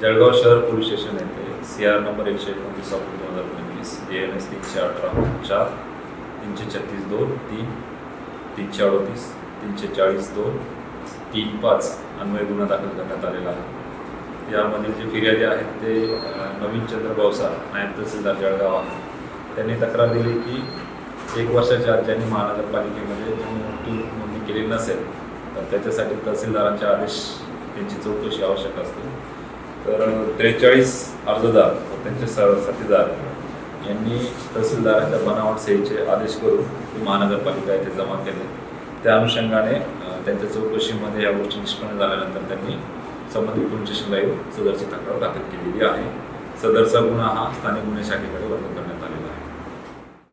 जळगाव शहर police station येथे C R number एकशे एकोणतीस ऑफ दोन हजार पंचवीस ए एन एस तीनशे अठरा चार तीनशे छत्तीस दोन तीन तीनशे अडतीस तीनशे चाळीस दोन तीन पाच अन्वय गुन्हा दाखल करण्यात आलेला आहे. यामधील जे फिर्यादी आहेत ते नवीन चंद्र भावसा नायब तहसीलदार जळगाव आहे त्यांनी तक्रार दिली की एक वर्षाच्या आत ज्यांनी महानगरपालिकेमध्ये ज्यांनी मृत्यू नोंदणी केली नसेल तर त्याच्यासाठी तहसीलदारांचे आदेश त्यांची चौकशी आवश्यक असते. तर त्रेचाळीस अर्जदार व त्यांचे साथीदार यांनी तहसीलदारांच्या बनावट सेवेचे आदेश करून ती महानगरपालिका येथे जमा केले. त्या अनुषंगाने त्यांच्या चौकशीमध्ये या गोष्टी निष्पन्न झाल्यानंतर त्यांनी संबंधित पोलीस स्टेशनला येऊन सदरची तक्रार दाखल केलेली आहे. सदरचा गुन्हा हा स्थानिक गुन्हे शाखेकडे वर्ग करण्यात